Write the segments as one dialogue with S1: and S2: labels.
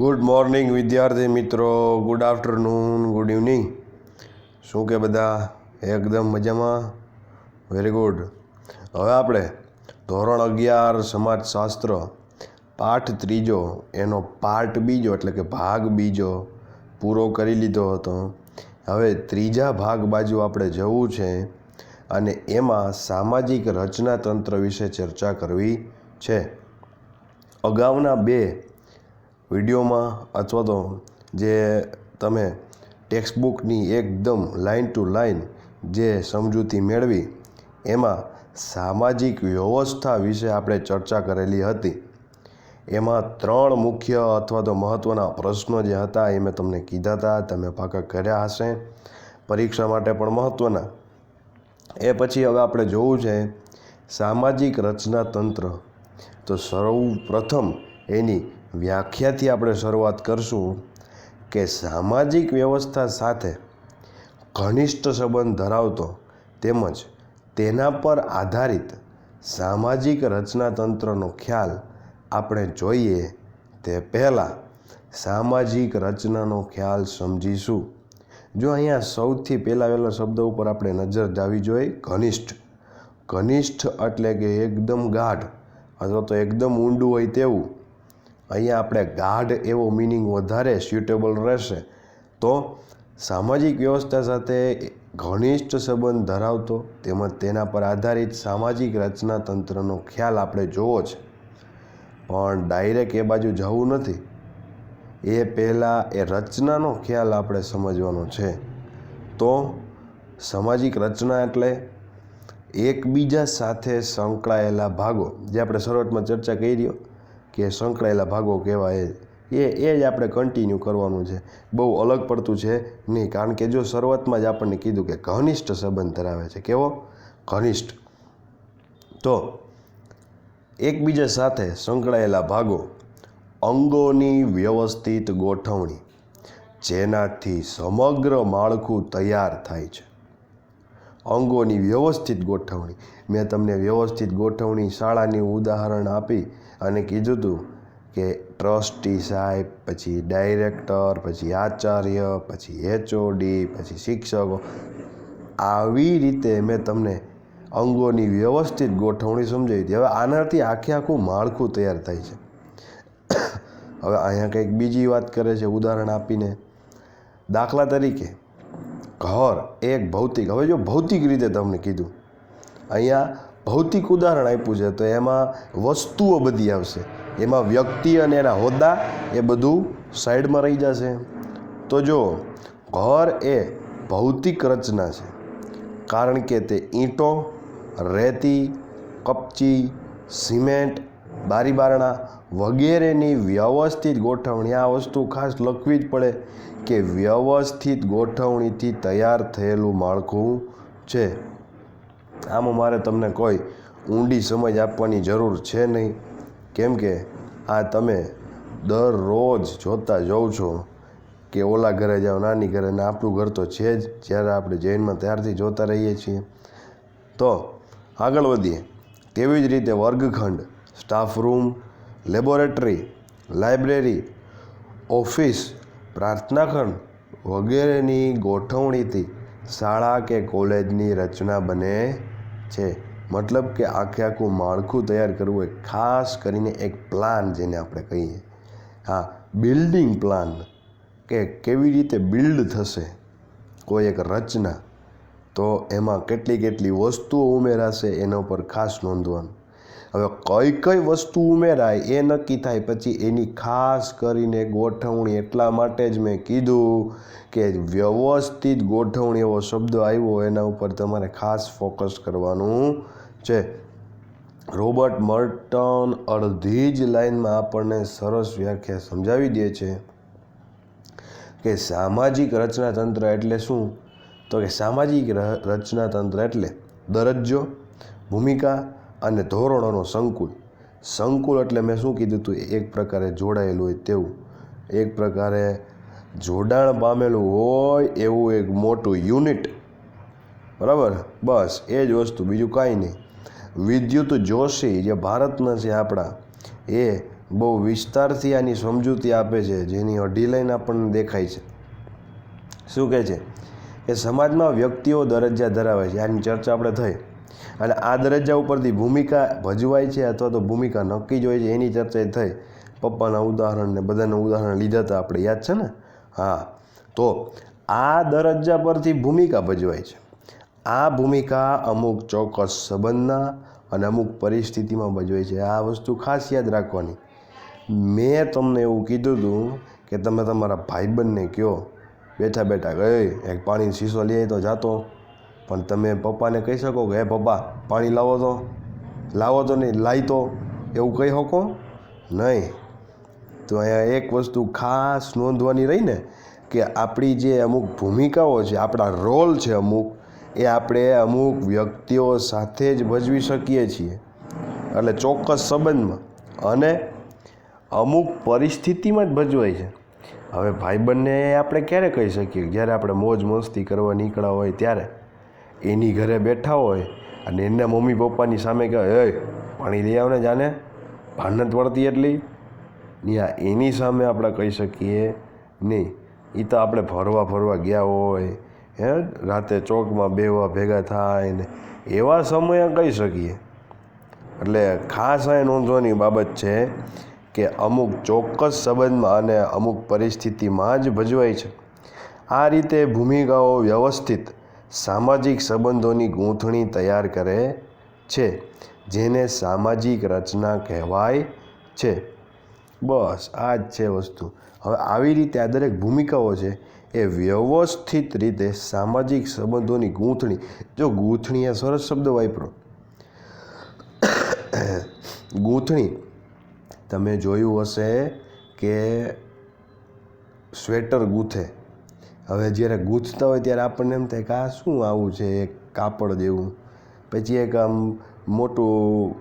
S1: Good morning વિદ્યાર્થી મિત્રો. Good afternoon good evening શું કે બધા? એકદમ મજામાં? વેરી ગુડ હવે આપણે ધોરણ અગિયાર સમાજશાસ્ત્ર, પાઠ ત્રીજો, એનો પાર્ટ બીજો, એટલે કે ભાગ બીજો પૂરો કરી લીધો હતો. હવે ત્રીજા ભાગ બાજુ આપણે જવું છે અને એમાં સામાજિક રચનાતંત્ર વિશે ચર્ચા કરવી છે. અગાઉના બે વિડીયોમાં અથવા તો જે તમે ટેક્સ્ટબુકની એકદમ લાઇન ટુ લાઇન જે સમજૂતી મેળવી, એમાં સામાજિક વ્યવસ્થા વિશે આપણે ચર્ચા કરેલી હતી. એમાં ત્રણ મુખ્ય અથવા તો મહત્ત્વના પ્રશ્નો જે હતા એ મેં તમને કીધા હતા, તમે પાકા કર્યા હશે. પરીક્ષા માટે પણ મહત્ત્વના એ પછી હવે આપણે જોવું છે સામાજિક રચનાતંત્ર તો સૌ પ્રથમ એની વ્યાખ્યાથી આપણે શરૂઆત કરશું કે સામાજિક વ્યવસ્થા સાથે ઘનિષ્ઠ સંબંધ ધરાવતો તેમજ તેના પર આધારિત સામાજિક રચનાતંત્રનો ખ્યાલ આપણે જોઈએ તે પહેલાં સામાજિક રચનાનો ખ્યાલ સમજીશું. જો અહીંયા સૌથી પહેલાં વહેલા શબ્દ ઉપર આપણે નજર જાવી જોઈએ, ઘનિષ્ઠ. ઘનિષ્ઠ એટલે કે એકદમ ગાઢ અથવા તો એકદમ ઊંડું હોય તેવું. અહીંયા આપણે ગાઢ એવો મિનિંગ વધારે સ્યુટેબલ રહેશે. તો સામાજિક વ્યવસ્થા સાથે ઘનિષ્ઠ સંબંધ ધરાવતો તેમજ તેના પર આધારિત સામાજિક રચનાતંત્રનો ખ્યાલ આપણે જોવો છે. પણ ડાયરેક્ટ એ બાજુ જવું નથી. એ પહેલાં એ રચનાનો ખ્યાલ આપણે સમજવાનો છે. તો સામાજિક રચના એટલે એકબીજા સાથે સંકળાયેલા ભાગો, જે આપણે શરૂઆતમાં ચર્ચા કરી કે સંકળાયેલા ભાગો કહેવાય, એ એ જ આપણે કન્ટિન્યુ કરવાનું છે. બહુ અલગ પડતું છે નહીં, કારણ કે જો શરૂઆતમાં જ આપણને કીધું કે ઘનિષ્ઠ સંબંધ ધરાવે છે, કેવો? ઘનિષ્ઠ. તો એકબીજા સાથે સંકળાયેલા ભાગો, અંગોની વ્યવસ્થિત ગોઠવણી, જેનાથી સમગ્ર માળખું તૈયાર થાય છે. અંગોની વ્યવસ્થિત ગોઠવણી. મેં તમને વ્યવસ્થિત ગોઠવણી શાળાની ઉદાહરણ આપી અને કીધું હતું કે ટ્રસ્ટી સાહેબ, પછી ડાયરેક્ટર, પછી આચાર્ય, પછી એચઓડી, પછી શિક્ષકો, આવી રીતે મેં તમને અંગોની વ્યવસ્થિત ગોઠવણી સમજાવી હતી. હવે આનાથી આખે આખું માળખું તૈયાર થાય છે. હવે અહીંયા કંઈક બીજી વાત કરે છે, ઉદાહરણ આપીને. દાખલા તરીકે, ઘર એક ભૌતિક, હવે જો ભૌતિક રીતે તમને કીધું, અહીંયા ભૌતિક ઉદાહરણ આપ્યું છે, તો એમાં વસ્તુઓ બધી આવશે. એમાં વ્યક્તિ અને એના હોદ્દા એ બધું સાઈડમાં રહી જશે. તો જો, ઘર એ ભૌતિક રચના છે, કારણ કે તે ઈંટો, રેતી, કપચી, સિમેન્ટ બારી બારણા વગેરેની વ્યવસ્થિત ગોઠવણી, આ વસ્તુ ખાસ લખવી જ પડે કે વ્યવસ્થિત ગોઠવણીથી તૈયાર થયેલું માળખું છે. આમાં મારે તમને કોઈ ઊંડી સમજ આપવાની જરૂર છે નહીં. કેમ કે આ તમે દરરોજ જોતા જોઉં છો કે ઓલા ઘરે જાઓ, નાની ઘરે, ને આપણું ઘર તો છે જ, જ્યારે આપણે જૈનમાં ત્યારથી જોતા રહીએ છીએ. તો આગળ વધીએ. તેવી જ રીતે વર્ગખંડ staff room laboratory library office પ્રાર્થનાખંડ વગેરેની ગોઠવણીથી શાળા કે કોલેજની રચના બને છે. મતલબ કે આખે આખું માળખું તૈયાર કરવું એ ખાસ કરીને એક પ્લાન જેને આપણે કહીએ. હા બિલ્ડિંગ પ્લાન કે કેવી રીતે બિલ્ડ થશે કોઈ એક રચના, તો એમાં કેટલી કેટલી વસ્તુઓ ઉમેરાશે એના ઉપર ખાસ નોંધવાનું. હવે કઈ કઈ વસ્તુ ઉમેરાય એ નક્કી થાય. પછી એની ખાસ કરીને ગોઠવણી એટલા માટે જ મેં કીધું કે વ્યવસ્થિત ગોઠવણી એવો શબ્દ આવ્યો એના ઉપર તમારે ખાસ ફોકસ કરવાનું છે. રોબર્ટ મર્ટન અડધી જ લાઈનમાં આપણને સરસ વ્યાખ્યા સમજાવી દે છે કે સામાજિક રચનાતંત્ર એટલે શું? તો કે સામાજિક રચનાતંત્ર એટલે દરજ્જો, ભૂમિકા અને ધોરણોનો સંકુલ. સંકુલ એટલે મેં શું કીધું હતું એક પ્રકારે જોડાયેલું હોય તેવું. એક પ્રકારે જોડાણ પામેલું હોય એવું એક મોટું યુનિટ. બરાબર? બસ, એ જ વસ્તુ. બીજું કાંઈ નહીં. વિદ્યુત જોશી જે ભારતના છે આપણા, એ બહુ વિસ્તારથી આની સમજૂતી આપે છે, જેની અઢી લાઈન આપણને દેખાય છે. શું કહે છે? કે સમાજમાં વ્યક્તિઓ દરજ્જા ધરાવે છે. આની ચર્ચા આપણે થઈ. અને આ દરજ્જા ઉપરથી ભૂમિકા ભજવાય છે અથવા તો ભૂમિકા નક્કી જ હોય છે, એની ચર્ચા થઈ. પપ્પાના ઉદાહરણ ને બધાના ઉદાહરણ લીધા હતા, આપણે યાદ છે ને? હા. તો આ દરજ્જા પરથી ભૂમિકા ભજવાય છે. આ ભૂમિકા અમુક ચોક્કસ સંબંધના અને અમુક પરિસ્થિતિમાં ભજવાય છે. આ વસ્તુ ખાસ યાદ રાખવાની. મેં તમને એવું કીધું હતું કે તમે તમારા ભાઈબંધને કહો, બેઠા બેઠા ગયો એક પાણીનો શીશો લઈ તો જાતો. પણ તમે પપ્પાને કહી શકો કે, હે પપ્પા, પાણી લાવો તો. લાવો તો નહીં લાવી તો. એવું કહી શકો? નહીં. તો અહીંયા એક વસ્તુ ખાસ નોંધવાની રહી ને, કે આપણી જે અમુક ભૂમિકાઓ છે, આપણા રોલ છે અમુક, એ આપણે અમુક વ્યક્તિઓ સાથે જ ભજવી શકીએ છીએ. એટલે ચોક્કસ સંબંધમાં. અને અમુક પરિસ્થિતિમાં જ ભજવાય છે. હવે ભાઈબંધને આપણે ક્યારે કહી શકીએ જ્યારે આપણે મોજ મસ્તી કરવા નીકળ્યા હોય ત્યારે? એની ઘરે બેઠા હોય અને એના મમ્મી પપ્પાની સામે કહે એ પાણી લઈ આવને જાને. ભાનત વળતી એટલી. ન્યા એની સામે આપણે કહી શકીએ નહીં. એ તો આપણે ફરવા ફરવા ગયા હોય, હે, રાતે ચોકમાં બેવા ભેગા થાય ને એવા સમયે કહી શકીએ. એટલે ખાસ આ નોંધવાની બાબત છે કે અમુક ચોક્કસ સંબંધમાં અને અમુક પરિસ્થિતિમાં જ ભજવાય છે. આ રીતે ભૂમિકાઓ વ્યવસ્થિત સામાજિક સંબંધોની ગૂંથણી તૈયાર કરે છે, જેને સામાજિક રચના કહેવાય છે. બસ, આ જ છે વસ્તુ. હવે આવી રીતે આ દરેક ભૂમિકાઓ છે એ વ્યવસ્થિત રીતે સામાજિક સંબંધોની ગૂંથણી. જો ગૂંથણી એ સરસ શબ્દ વાપરો. ગૂંથણી, તમે જોયું હશે કે સ્વેટર ગૂંથે. હવે જ્યારે ગૂંથતા હોય ત્યારે આપણને એમ થાય કે આ શું આવું છે, એક કાપડ જેવું. પછી એક આમ મોટું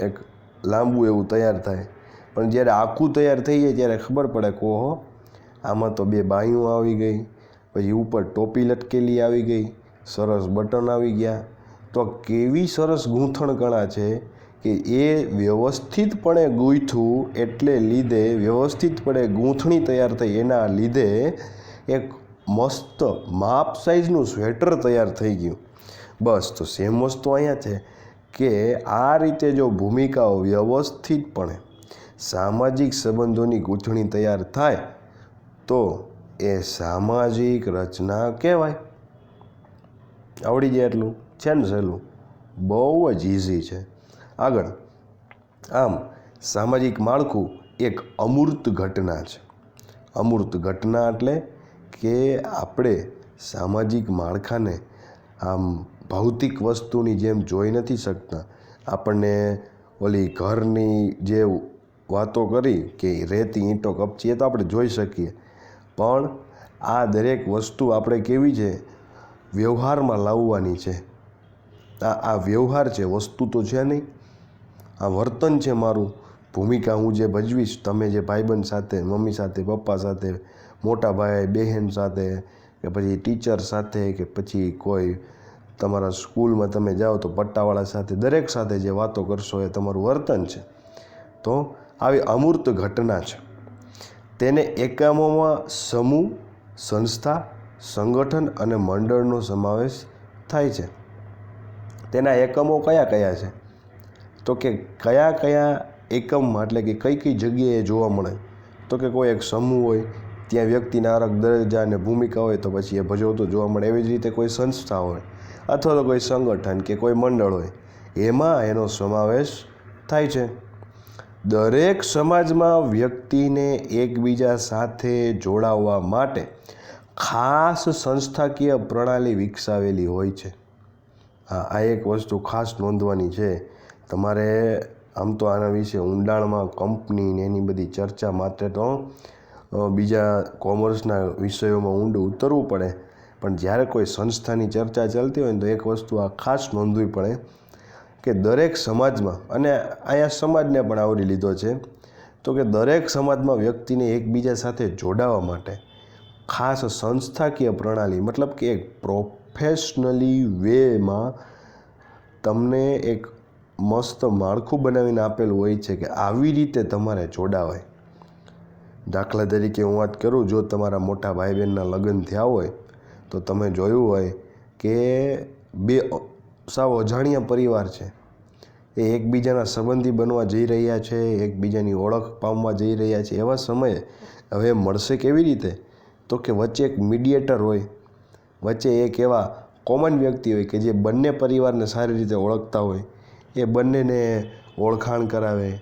S1: એક લાંબુ એવું તૈયાર થાય. પણ જ્યારે આખું તૈયાર થઈ જાય ત્યારે ખબર પડે કે ઓહો, આમાં તો બે બાયું આવી ગઈ. પછી ઉપર ટોપી લટકેલી આવી ગઈ. સરસ બટન આવી ગયા. તો કેવી સરસ ગૂંથણ કળા છે કે એ વ્યવસ્થિતપણે ગૂંથવું એટલે લીધે વ્યવસ્થિતપણે ગૂંથણી તૈયાર થઈ. એના લીધે એક મસ્ત માપ સાઇઝનું સ્વેટર તૈયાર થઈ ગયું. બસ, તો સેમ વસ્તુ અહીંયા છે કે આ રીતે જો ભૂમિકાઓ વ્યવસ્થિતપણે સામાજિક સંબંધોની ગૂંથણી તૈયાર થાય, તો એ સામાજિક રચના કહેવાય. આવડી જાય એટલું, છે ને સહેલું? બહુ જ ઇઝી છે. આગળ, આમ સામાજિક માળખું એક અમૂર્ત ઘટના છે. અમૂર્ત ઘટના એટલે કે આપણે સામાજિક માળખાને આમ ભૌતિક વસ્તુની જેમ જોઈ નથી શકતા. આપણને ઓલી ઘરની જે વાતો કરી કે રેતી, ઈંટો, કપચી એ તો આપણે જોઈ શકીએ. પણ આ દરેક વસ્તુ આપણે કેવી છે? વ્યવહારમાં લાવવાની છે. આ આ વ્યવહાર છે, વસ્તુ તો છે નહીં. આ વર્તન છે મારું. ભૂમિકા હું જે ભજવીશ, તમે જે ભાઈબંધ સાથે, મમ્મી સાથે, પપ્પા સાથે મોટા ભાઈ, બહેન સાથે કે પછી ટીચર સાથે કે પછી કોઈ તમારા સ્કૂલમાં તમે જાઓ તો પટ્ટાવાળા સાથે, દરેક સાથે જે વાતો કરશો એ તમારું વર્તન છે. તો આવી અમૂર્ત ઘટના છે. તેને એકમોમાં સમૂહ, સંસ્થા, સંગઠન અને મંડળનો સમાવેશ થાય છે. તેના એકમો કયા કયા છે? તો કે કયા કયા એકમમાં, એટલે કે કઈ કઈ જગ્યાએ જોવા મળે? તો કે કોઈ એક સમૂહ હોય ત્યાં વ્યક્તિના અલગ દરજ્જા અને ભૂમિકા હોય તો પછી એ ભજવતો જોવા મળે. એવી જ રીતે કોઈ સંસ્થા હોય અથવા તો કોઈ સંગઠન કે કોઈ મંડળ હોય, એમાં એનો સમાવેશ થાય છે. દરેક સમાજમાં વ્યક્તિને એકબીજા સાથે જોડાવવા માટે ખાસ સંસ્થાકીય પ્રણાલી વિકસાવેલી હોય છે. હા, આ એક વસ્તુ ખાસ નોંધવાની છે. તમારે આમ તો આના વિશે ઊંડાણમાં કંપની ને એની બધી ચર્ચા માટે તો બીજા કોમર્સના વિષયોમાં ઊંડું ઉતરવું પડે. પણ જ્યારે કોઈ સંસ્થાની ચર્ચા ચાલતી હોય ને તો એક વસ્તુ આ ખાસ નોંધવી પડે કે દરેક સમાજમાં, અને અહીંયા સમાજને પણ આવરી લીધો છે, તો કે દરેક સમાજમાં વ્યક્તિને એકબીજા સાથે જોડાવા માટે ખાસ સંસ્થાકીય પ્રણાલી, મતલબ કે એક પ્રોફેશનલી વેમાં તમને એક મસ્ત માળખું બનાવીને આપેલું હોય છે કે આવી રીતે તમારે જોડાવાય. દાખલા તરીકે હું વાત કરું, જો તમારા મોટા ભાઈ બહેનના લગ્ન થયા હોય, તો તમે જોયું હોય કે બે સાવ અજાણ્યા પરિવાર છે. એ એકબીજાના સંબંધી બનવા જઈ રહ્યા છે, એકબીજાની ઓળખ પામવા જઈ રહ્યા છે. એવા સમયે હવે મળશે કેવી રીતે? તો કે વચ્ચે એક મીડિયેટર હોય, વચ્ચે એક એવા કોમન વ્યક્તિ હોય કે જે બંને પરિવારને સારી રીતે ઓળખતા હોય. એ બંનેને ઓળખાણ કરાવે,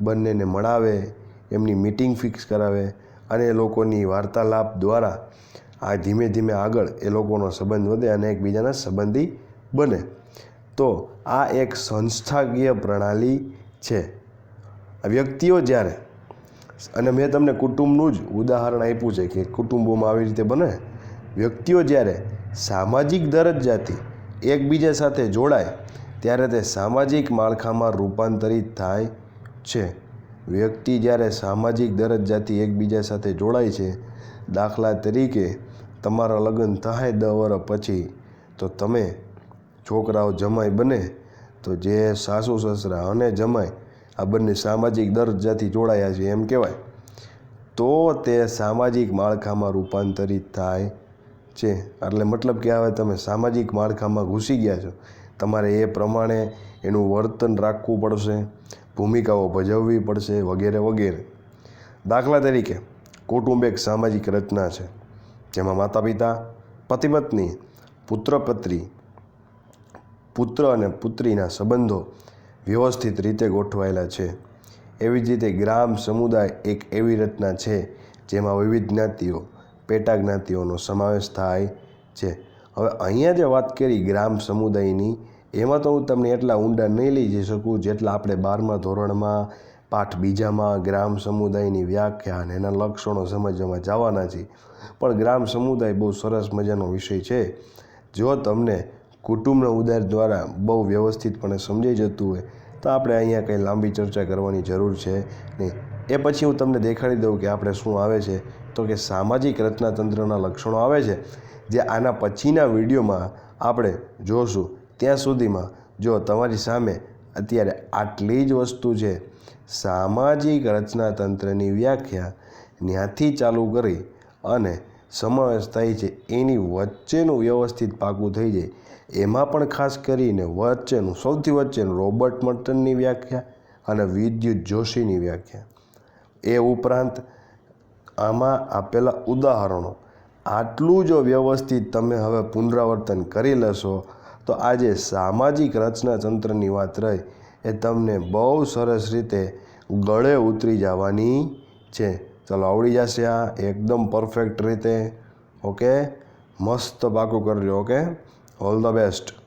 S1: બંનેને મળાવે એમની મિટિંગ ફિક્સ કરાવે અને એ લોકોની વાર્તાલાપ દ્વારા આ ધીમે ધીમે આગળ એ લોકોનો સંબંધ વધે અને એકબીજાના સંબંધી બને. તો આ એક સંસ્થાકીય પ્રણાલી છે. વ્યક્તિઓ જ્યારે, અને મેં તમને કુટુંબનું જ ઉદાહરણ આપ્યું છે કે કુટુંબોમાં આવી રીતે બને, વ્યક્તિઓ જ્યારે સામાજિક દરજ્જાથી એકબીજા સાથે જોડાય, ત્યારે તે સામાજિક માળખામાં રૂપાંતરિત થાય છે. વ્યક્તિ જ્યારે સામાજિક દરજ્જાથી એકબીજા સાથે જોડાય છે, દાખલા તરીકે તમારા લગ્ન થાય દસ વર્ષ પછી, તો તમે છોકરાઓ જમાઈ બને, તો જે સાસુ સસરા અને જમાઈ આ બંને સામાજિક દરજ્જાથી જોડાયા છે એમ કહેવાય. તો તે સામાજિક માળખામાં રૂપાંતરિત થાય છે. એટલે મતલબ કે હવે તમે સામાજિક માળખામાં ઘૂસી ગયા છો. તમારે એ પ્રમાણે એનું વર્તન રાખવું પડશે, ભૂમિકાઓ ભજવવી પડશે વગેરે વગેરે. દાખલા તરીકે, કુટુંબ એક સામાજિક રચના છે, જેમાં માતા પિતા પતિ પત્ની પુત્ર પત્રી પુત્ર અને પુત્રીના સંબંધો વ્યવસ્થિત રીતે ગોઠવાયેલા છે. એવી જ રીતે ગ્રામ સમુદાય એક એવી રચના છે, જેમાં વિવિધ જ્ઞાતિઓ, પેટા જ્ઞાતિઓનો સમાવેશ થાય છે. હવે અહીંયા જે વાત કરી ગ્રામ સમુદાયની એમાં તો હું તમને એટલા ઊંડા નહીં લઈ જઈ શકું જેટલા આપણે બારમા ધોરણમાં પાઠ બીજામાં ગ્રામ સમુદાયની વ્યાખ્યા અને એના લક્ષણો સમજવામાં જવાના છે. પણ ગ્રામ સમુદાય બહુ સરસ મજાનો વિષય છે. જો તમને કુટુંબના ઉદાર દ્વારા બહુ વ્યવસ્થિતપણે સમજાઈ જતું હોય, તો આપણે અહીંયા કંઈ લાંબી ચર્ચા કરવાની જરૂર છે નહીં. એ પછી હું તમને દેખાડી દઉં કે આપણે શું આવે છે. તો કે સામાજિક રચનાતંત્રના લક્ષણો આવે છે. જે આના પછીના વિડીયોમાં આપણે જોશું. ત્યાં સુધીમાં જો તમારી સામે અત્યારે આટલી જ વસ્તુ છે, સામાજિક રચનાતંત્રની વ્યાખ્યા ત્યાંથી ચાલુ કરી અને સમાવેશ થાય છે, એની વચ્ચેનું વ્યવસ્થિત પાકું થઈ જાય, એમાં પણ ખાસ કરીને વચ્ચેનું, સૌથી વચ્ચેનું રોબર્ટ મર્ટનની વ્યાખ્યા અને વિદ્યુત જોશીની વ્યાખ્યા. એ ઉપરાંત આમાં આપેલા ઉદાહરણો. આટલું જો વ્યવસ્થિત તમે હવે પુનરાવર્તન કરી લેશો તો આજે સામાજિક રચનાતંત્રની વાત રહી. એ તમને બહુ સરસ રીતે ગળે ઉતરી જવાની છે. ચાલો આવડી જશે આ એકદમ પરફેક્ટ રીતે. ઓકે મસ્ત પાકું કરજો ઓકે ઓલ ધ બેસ્ટ